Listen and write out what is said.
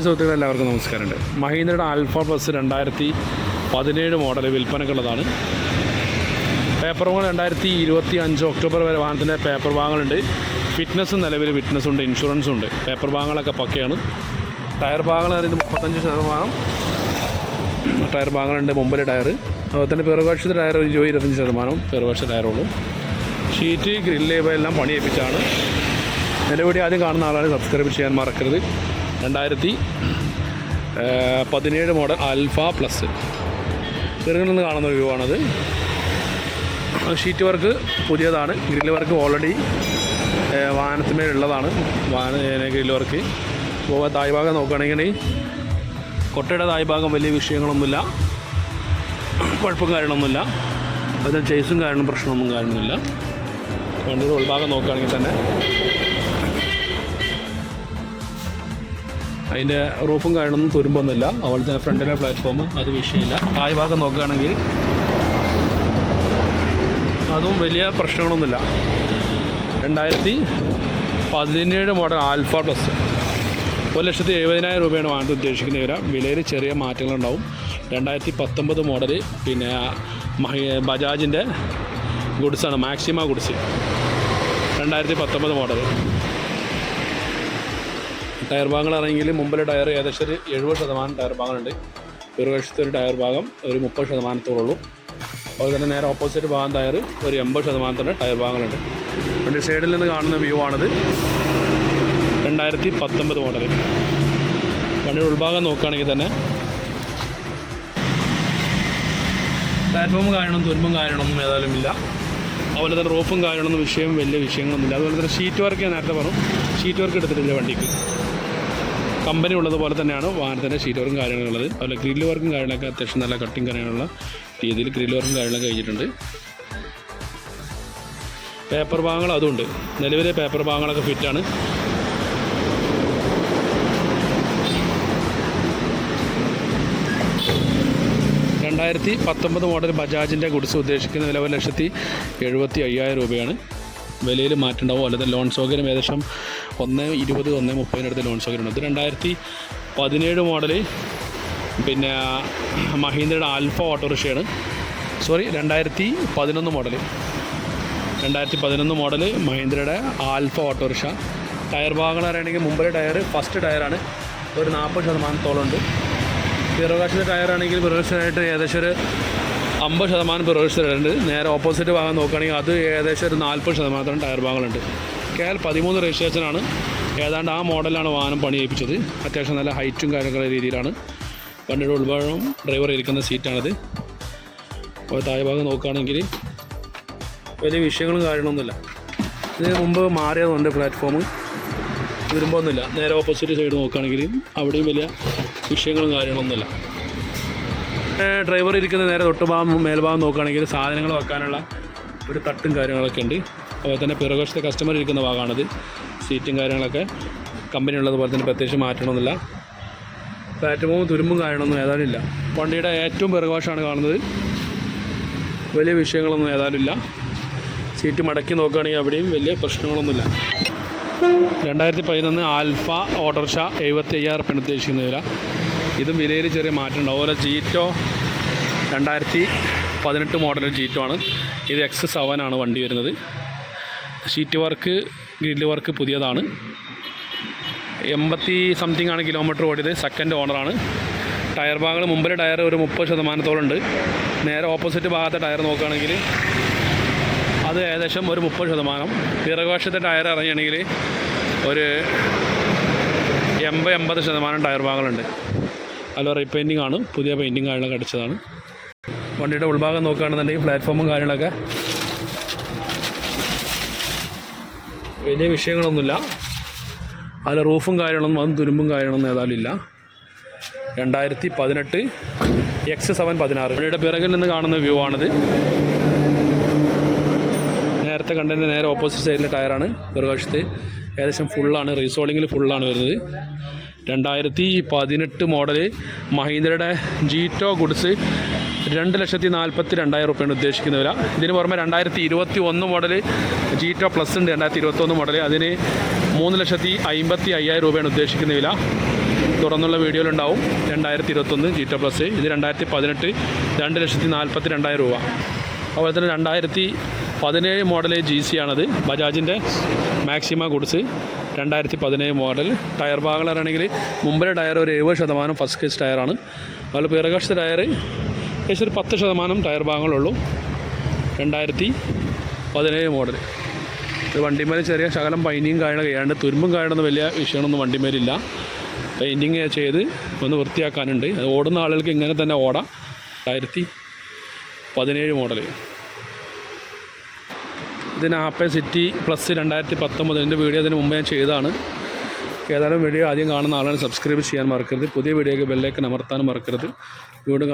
സുഹൃത്തുക്കളെ എല്ലാവർക്കും നമസ്കാരമുണ്ട്. മഹീന്ദ്രയുടെ ആൽഫ പ്ലസ് രണ്ടായിരത്തി പതിനേഴ് മോഡൽ വിൽപ്പനക്കുള്ളതാണ് പേപ്പർ വാങ്ങൽ രണ്ടായിരത്തി ഇരുപത്തി അഞ്ച് ഒക്ടോബർ വരെ വാഹനത്തിന്റെ പേപ്പർ വാങ്ങലുണ്ട്. ഫിറ്റ്നസ്സും നിലവിൽ ഫിറ്റ്നസ് ഉണ്ട് ഇൻഷുറൻസും ഉണ്ട്. പേപ്പർ വാങ്ങലൊക്കെ പക്കയാണ്. ടയർ ഭാഗങ്ങൾ പറയുന്നത് മുപ്പത്തഞ്ച് ശതമാനം ടയർ ഭാഗങ്ങളുണ്ട് മുമ്പിലെ ടയർ. അതുപോലെ തന്നെ പിറകുവശത്തെ ടയർ ഇരുപത് ഇരുപത്തഞ്ച് ശതമാനം പിറകുവശ ടയറുള്ളൂ ഷീറ്റ് ഗ്രില്ല് ഇവയെല്ലാം പണിയേപ്പിച്ചാണ് നിലവിടി ആദ്യം കാണുന്ന ആളാണ് സബ്സ്ക്രൈബ് ചെയ്യാൻ മറക്കരുത്. രണ്ടായിരത്തി പതിനേഴ് മോഡൽ ആൽഫ പ്ലസ്. ചെറുകിൽ നിന്ന് കാണുന്ന വ്യൂ ആണത് ഷീറ്റ് വർക്ക് പുതിയതാണ്. ഗ്രില്ല് വർക്ക് ഓൾറെഡി വാഹനത്തിന്മേലുള്ളതാണ്. വാഹന ഗ്രില്ല് വർക്ക്. അപ്പോൾ തായ്ഭാഗം നോക്കുകയാണെങ്കിൽ കൊട്ടയുടെ തായ്ഭാഗം വലിയ വിഷയങ്ങളൊന്നുമില്ല. കുഴപ്പം കാര്യങ്ങളൊന്നുമില്ല. അതിന് ചേസും കാരണം പ്രശ്നമൊന്നും കാര്യമൊന്നുമില്ല വണ്ടിയുടെ ഉൾഭാഗം നോക്കുകയാണെങ്കിൽ തന്നെ അതിന്റെ റൂഫും കാര്യങ്ങളൊന്നും തുരുമ്പൊന്നുമില്ല അതുപോലെ തന്നെ ഫ്രണ്ടിലെ പ്ലാറ്റ്ഫോം അത് വിഷയമില്ല തായ് ഭാഗം നോക്കുകയാണെങ്കിൽ അതും വലിയ പ്രശ്നങ്ങളൊന്നുമില്ല. രണ്ടായിരത്തി പതിനേഴ് മോഡൽ ആൽഫ പ്ലസ് ഒരു ലക്ഷത്തി എഴുപതിനായിരം രൂപയാണ് വാങ്ങാൻ ഉദ്ദേശിക്കുന്ന വില വിലയിൽ ചെറിയ മാറ്റങ്ങളുണ്ടാവും. രണ്ടായിരത്തി പത്തൊമ്പത് മോഡൽ പിന്നെ ബജാജിന്റെ ഗുഡ്സാണ് മാക്സിമ ഗുഡ്സ് രണ്ടായിരത്തി പത്തൊമ്പത് മോഡൽ ടയർ ഭാഗങ്ങളാണെങ്കിൽ മുമ്പിലെ ടയർ ഏകദേശം ഒരു എഴുപത് ശതമാനം ടയർ ഭാഗങ്ങളുണ്ട്. ഒരു വശത്തെ ഒരു ടയർ ഭാഗം ഒരു മുപ്പത് ശതമാനത്തോളുള്ളൂ അതുപോലെ തന്നെ നേരെ ഓപ്പോസിറ്റ് ഭാഗം ടയർ ഒരു എൺപത് ശതമാനത്തിന്റെ ടയർ ഭാഗങ്ങളുണ്ട്. വണ്ടി സൈഡിൽ നിന്ന് കാണുന്ന വ്യൂ ആണിത്. രണ്ടായിരത്തി പത്തൊമ്പത് മോഡൽ വണ്ടിയുടെ ഉൾഭാഗം നോക്കുകയാണെങ്കിൽ തന്നെ പ്ലാറ്റ്ഫോം കാരണം തുരുമ്പും കാര്യങ്ങളൊന്നും ഏതായാലും ഇല്ല. അതുപോലെ തന്നെ റോഫും കാര്യങ്ങളൊന്നും വിഷയം വലിയ വിഷയങ്ങളൊന്നുമില്ല. അതുപോലെ തന്നെ ഷീറ്റ് വർക്ക് ഞാൻ നേരത്തെ പറഞ്ഞു. ഷീറ്റ് വർക്ക് എടുത്തിട്ടില്ല വണ്ടിക്ക്. കമ്പനി ഉള്ളതുപോലെ തന്നെയാണ് വാഹനത്തിന്റെ ഷീറ്റ് വർക്കും കാര്യങ്ങളുള്ളത് അതുപോലെ ഗ്രില്ല് വർക്കും കാര്യങ്ങളൊക്കെ അത്യാവശ്യം നല്ല കട്ടിങ് കാര്യങ്ങളുള്ള രീതിയിൽ ഗ്രില്ല് വർക്കും കാര്യങ്ങളൊക്കെ കഴിഞ്ഞിട്ടുണ്ട്. പേപ്പർ ഭാഗങ്ങൾ അതുണ്ട് നിലവിലെ പേപ്പർ ഭാഗങ്ങളൊക്കെ ഫിറ്റാണ് രണ്ടായിരത്തി പത്തൊമ്പത് മോഡൽ ബജാജിന്റെ ഗുഡ്സ് ഉദ്ദേശിക്കുന്ന വില ഒരു ലക്ഷത്തി എഴുപത്തി അയ്യായിരം രൂപയാണ്. വിലയിൽ മാറ്റമുണ്ടാവും. അല്ലാതെ ലോൺ സൗകര്യം ഏകദേശം ഒന്ന് ഇരുപത് ഒന്ന് മുപ്പതിനടുത്ത് ലോൺ സൗകര്യം ഉണ്ട് ഇത് രണ്ടായിരത്തി പതിനേഴ് മോഡൽ പിന്നെ മഹീന്ദ്രയുടെ ആൽഫ ഓട്ടോറിക്ഷയാണ്. സോറി രണ്ടായിരത്തി പതിനൊന്ന് മോഡൽ രണ്ടായിരത്തി പതിനൊന്ന് മോഡൽ മഹീന്ദ്രയുടെ ആൽഫ ഓട്ടോറിക്ഷ. ടയർ ഭാഗങ്ങൾ പറയുകയാണെങ്കിൽ മുമ്പിലെ ടയർ ഫസ്റ്റ് ടയറാണ് ഒരു നാൽപ്പത് ശതമാനത്തോളം ഉണ്ട്. പിറകാശിന്റെ ടയറാണെങ്കിൽ പിറകാശായിട്ട് ഏകദേശം ഒരു അമ്പത് ശതമാനം ഉണ്ട് നേരെ ഓപ്പോസിറ്റ് ഭാഗം നോക്കുകയാണെങ്കിൽ അത് ഏകദേശം ഒരു നാൽപ്പത് ശതമാനത്തോളം ടയർ ഭാഗങ്ങളുണ്ട്. കെ എൽ പതിമൂന്ന് രജിസ്ട്രേഷനാണ് ഏതാണ്ട് ആ മോഡലാണ് വാഹനം പണി ഏൽപ്പിച്ചത് അത്യാവശ്യം നല്ല ഹൈറ്റും കാര്യങ്ങളുള്ള രീതിയിലാണ്. വണ്ടിയുടെ ഉൾഭാഗം ഡ്രൈവർ ഇരിക്കുന്ന സീറ്റാണിത് അപ്പോൾ താഴെ ഭാഗം നോക്കുകയാണെങ്കിൽ വലിയ വിഷയങ്ങളും കാര്യങ്ങളൊന്നുമില്ല. ഇതിന് മുമ്പ് മാറിയതുണ്ട് പ്ലാറ്റ്ഫോം വരുമ്പോഴൊന്നുമില്ല നേരെ ഓപ്പോസിറ്റ് സൈഡ് നോക്കുകയാണെങ്കിൽ അവിടെയും വലിയ വിഷയങ്ങളും കാര്യങ്ങളൊന്നുമില്ല. ഡ്രൈവർ ഇരിക്കുന്ന നേരെ തൊട്ടുഭാഗം മേൽഭാഗം നോക്കുകയാണെങ്കിൽ സാധനങ്ങൾ വെക്കാനുള്ള ഒരു തട്ടും കാര്യങ്ങളൊക്കെ ഉണ്ട്. അതുപോലെ തന്നെ പിറകുവശത്തെ കസ്റ്റമർ ഇരിക്കുന്ന ഭാഗമാണിത്. സീറ്റും കാര്യങ്ങളൊക്കെ കമ്പനി ഉള്ളതുപോലെ തന്നെ പ്രത്യേകിച്ച് മാറ്റണമെന്നില്ല പ്ലാറ്റ്ഫോമും തുരുമ്പും കാര്യങ്ങളൊന്നും ഏതായാലും ഇല്ല വണ്ടിയുടെ ഏറ്റവും പിറകുവശമാണ് കാണുന്നത്. വലിയ വിഷയങ്ങളൊന്നും ഏതായാലും ഇല്ല സീറ്റ് മടക്കി നോക്കുകയാണെങ്കിൽ അവിടെയും വലിയ പ്രശ്നങ്ങളൊന്നുമില്ല. രണ്ടായിരത്തി പതിനൊന്ന് ആൽഫ ഓട്ടർഷ എഴുപത്തി അയ്യായിരം വില. ഇതും വിലയിൽ ചെറിയ മാറ്റം ഉണ്ട് അതുപോലെ ജീറ്റോ രണ്ടായിരത്തി പതിനെട്ട് മോഡൽ ജീറ്റോ ആണ്. ഇത് എക്സ് സെവൻ ആണ് വണ്ടി വരുന്നത്. ഷീറ്റ് വർക്ക് ഗ്രില്ല് വർക്ക് പുതിയതാണ്. എൺപത്തി സംതിങ് ആണ് കിലോമീറ്റർ ഓടിയത്. സെക്കൻഡ് ഓണറാണ് ടയർ ഭാഗങ്ങൾ മുമ്പിലെ ടയർ ഒരു മുപ്പത് ശതമാനത്തോളം ഉണ്ട്. നേരെ ഓപ്പോസിറ്റ് ഭാഗത്തെ ടയർ നോക്കുകയാണെങ്കിൽ അത് ഏകദേശം ഒരു മുപ്പത് ശതമാനം. പിറകുവശത്തെ ടയർ ഇറങ്ങിയാണെങ്കിൽ ഒരു എൺപത് എൺപത് ശതമാനം ടയർ ഭാഗങ്ങളുണ്ട്. അല്ല റീപെയിന്റിംഗ് ആണ്. പുതിയ പെയിന്റിങ് കാര്യങ്ങളൊക്കെ അടിച്ചതാണ്. വണ്ടിയുടെ ഉൾഭാഗം നോക്കുകയാണെന്നുണ്ടെങ്കിൽ പ്ലാറ്റ്ഫോമും കാര്യങ്ങളൊക്കെ. വലിയ വിഷയങ്ങളൊന്നുമില്ല. അതിൽ റൂഫും കാര്യങ്ങളൊന്നും അതും തുരുമ്പും കാര്യങ്ങളൊന്നും ഏതായാലും ഇല്ല. രണ്ടായിരത്തി പതിനെട്ട് എക്സ് സെവൻ പതിനാറ്. വണ്ടിയുടെ പിറകിൽ നിന്ന് കാണുന്ന വ്യൂ ആണിത്. നേരത്തെ കണ്ടതിന്റെ നേരെ ഓപ്പോസിറ്റ് സൈഡിലെ ടയറാണ് പിറകുവശത്ത് ഏകദേശം ഫുള്ളാണ് റീസോളിങ്ങിൽ ഫുള്ളാണ് വരുന്നത്. രണ്ടായിരത്തി പതിനെട്ട് മോഡൽ മഹീന്ദ്രയുടെ ജീറ്റോ ഗുഡ്സ് രണ്ട് ലക്ഷത്തി നാൽപ്പത്തി രണ്ടായിരം റുപ്യാണ് ഉദ്ദേശിക്കുന്ന വില. ഇതിന് പുറമെ രണ്ടായിരത്തി ഇരുപത്തി ഒന്ന് മോഡൽ ജീറ്റോ പ്ലസ് ഉണ്ട്. രണ്ടായിരത്തി ഇരുപത്തൊന്ന് മോഡൽ അതിന് മൂന്ന് ലക്ഷത്തി അമ്പത്തി അയ്യായിരം രൂപയാണ് ഉദ്ദേശിക്കുന്ന വില. തുറന്നുള്ള വീഡിയോയിലുണ്ടാവും രണ്ടായിരത്തി ഇരുപത്തൊന്ന് ജീറ്റോ പ്ലസ് ഇത് രണ്ടായിരത്തി പതിനെട്ട് രണ്ട് ലക്ഷത്തി നാൽപ്പത്തി രണ്ടായിരം രൂപ. അതുപോലെ തന്നെ രണ്ടായിരത്തി പതിനേഴ് മോഡൽ ജി സി ആണത്. ബജാജിന്റെ മാക്സിമ ഗുഡ്സ് രണ്ടായിരത്തി പതിനേഴ് മോഡൽ. ടയർ ഭാഗങ്ങളാണെങ്കിൽ മുമ്പിലെ ടയർ ഒരു എഴുപത് ശതമാനം ഫസ്റ്റ് കേസ് ടയറാണ്. അതുപോലെ പിറകശ ടയർ ഏകദേശം ഒരു പത്ത് ശതമാനം ടയർ ഭാഗങ്ങളുള്ളൂ രണ്ടായിരത്തി പതിനേഴ് മോഡൽ. ഇത് വണ്ടിമേൽ ചെറിയ ശകലം പൈന്റിങ് കായണ ചെയ്യാണ്ട് തുരുമ്പും കായണമെന്ന് വലിയ വിഷയമൊന്നും വണ്ടിമേലില്ല. പെയിന്റിങ് ചെയ്ത് ഒന്ന് വൃത്തിയാക്കാനുണ്ട്. അത് ഓടുന്ന ആളുകൾക്ക് ഇങ്ങനെ തന്നെ ഓടാം. രണ്ടായിരത്തി പതിനേഴ് മോഡൽ ഇതിന് ആപ്പൻ സിറ്റി പ്ലസ് രണ്ടായിരത്തി പത്തൊമ്പത് ഇതിന്റെ വീഡിയോ അതിന് മുമ്പ് ഞാൻ ചെയ്തതാണ്. ഏതായാലും വീഡിയോ ആദ്യം കാണുന്ന ആളാണ്. സബ്സ്ക്രൈബ് ചെയ്യാൻ മറക്കരുത്. പുതിയ വീഡിയോയ്ക്ക് ബെല്ലേക്ക് അമർത്താനും മറക്കരുത്. വീണ്ടും